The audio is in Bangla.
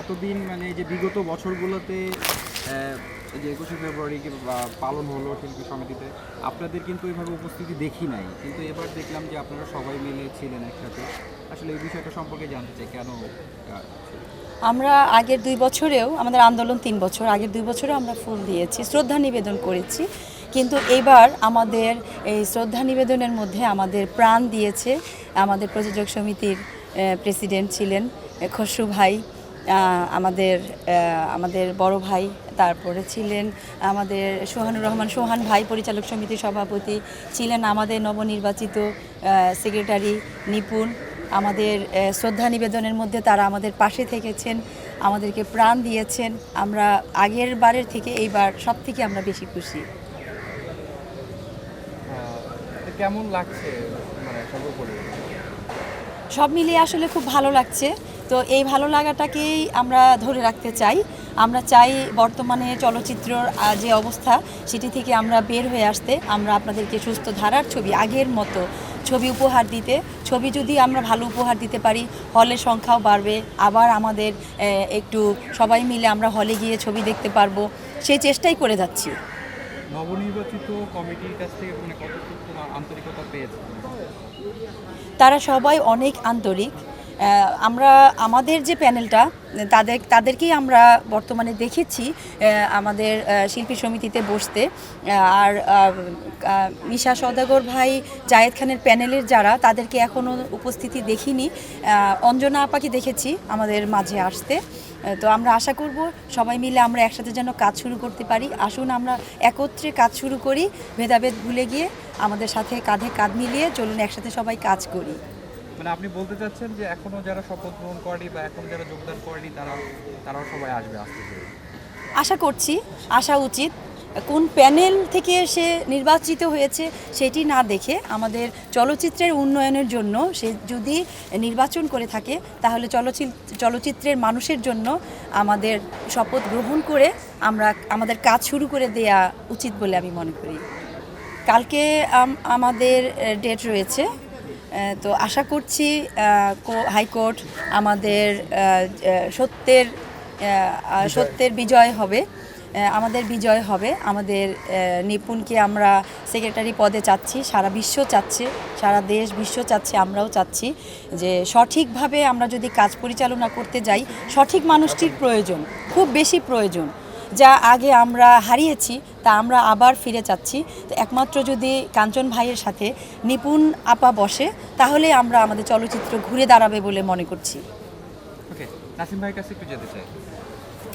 এতদিন মানে যে বিগত বছরগুলোতে যে একুশে ফেব্রুয়ারি পালন হলো শিল্পী সমিতিতে, আপনাদের কিন্তু এইভাবে উপস্থিতি দেখি নাই। কিন্তু এবার দেখলাম যে আপনারা সবাই মিলে ছিলেন একসাথে। আসলে এই বিষয়টা সম্পর্কে জানতে চাই, কেন আমরা আগের দুই বছরেও, আমাদের আন্দোলন তিন বছর, আগের দুই বছরে আমরা ফুল দিয়েছি, শ্রদ্ধা নিবেদন করেছি। কিন্তু এবার আমাদের এই শ্রদ্ধা নিবেদনের মধ্যে আমাদের প্রাণ দিয়েছে আমাদের প্রযোজক সমিতির প্রেসিডেন্ট ছিলেন খসরু ভাই। আমাদের আমাদের বড় ভাই তারপরে ছিলেন আমাদের সোহানুর রহমান। সোহান ভাই পরিচালক সমিতির সভাপতি ছিলেন আমাদের নবনির্বাচিত সেক্রেটারি নিপুণ। আমাদের শ্রদ্ধা নিবেদনের মধ্যে তারা আমাদের পাশে থেকেছেন আমাদেরকে প্রাণ দিয়েছেন। আমরা আগের বারের থেকে এইবার সব থেকে আমরা বেশি খুশি। কেমন লাগছে মানে সব মিলিয়ে আসলে খুব ভালো লাগছে। তো এই ভালো লাগাটাকেই আমরা ধরে রাখতে চাই। আমরা চাই বর্তমানে চলচ্চিত্রর যে অবস্থা সেটি থেকে আমরা বের হয়ে আসতে আমরা আপনাদেরকে সুস্থ ধারার ছবি আগের মতো ছবি উপহার দিতে ছবি যদি আমরা ভালো উপহার দিতে পারি হলের সংখ্যাও বাড়বে আবার আমাদের একটু সবাই মিলে আমরা হলে গিয়ে ছবি দেখতে পারব সেই চেষ্টাই করে যাচ্ছি। নবনির্বাচিত কমিটির কাছ থেকে মানে কতটুকু আন্তরিকতা পেয়েছে তারা সবাই অনেক আন্তরিক আমরা, আমাদের যে প্যানেলটা, তাদের, তাদেরকেই আমরা বর্তমানে দেখেছি আমাদের শিল্পী সমিতিতে বসতে। আর মিশা সদাগর ভাই, জায়েদ খানের প্যানেলের যারা, তাদেরকে এখনও উপস্থিতি দেখিনি। অঞ্জনা আপাকে দেখেছি, আমাদের মাঝে আসতে। তো আমরা আশা করব, সবাই মিলে আমরা একসাথে যেন কাজ শুরু করতে পারি। আসুন, আমরা একত্রে কাজ শুরু করি, ভেদাভেদ ভুলে গিয়ে আমাদের সাথে কাঁধে কাঁধ মিলিয়ে চলুন একসাথে সবাই কাজ করি। মানে আপনি বলতে চাচ্ছেন যে যারা শপথ গ্রহণ করেনি বা যারা যোগদান করেনি, তারা, তারাও সবাই আসবে আশা করছি, আসা উচিত। কোন প্যানেল থেকে সে নির্বাচিত হয়েছে সেটি না দেখে আমাদের চলচ্চিত্রের উন্নয়নের জন্য সে যদি নির্বাচন করে থাকে, তাহলে চলচ্চিত্র চলচ্চিত্রের মানুষের জন্য আমাদের শপথ গ্রহণ করে আমরা আমাদের কাজ শুরু করে দেয়া উচিত বলে আমি মনে করি। কালকে আমাদের ডেট রয়েছে। তো আশা করছি হাইকোর্ট আমাদের সত্যের সত্যের বিজয় হবে আমাদের বিজয় হবে আমাদের নিপুণকে আমরা সেক্রেটারি পদে চাচ্ছি সারা বিশ্ব চাচ্ছে সারা দেশ বিশ্ব চাচ্ছে আমরাও চাচ্ছি যে সঠিকভাবে আমরা যদি কাজ পরিচালনা করতে যাই সঠিক মানুষটির প্রয়োজন খুব বেশি প্রয়োজন। যা আগে আমরা হারিয়েছি, তা আমরা আবার ফিরে চাচ্ছি। তো একমাত্র যদি কাঞ্চন ভাইয়ের সাথে নিপুণ আপা বসে, তাহলে আমরা আমাদের চলচ্চিত্র ঘুরে দাঁড়াবে বলে মনে করছি। ওকে, নাসিম ভাইয়ের কাছে একটু যেতে চাই।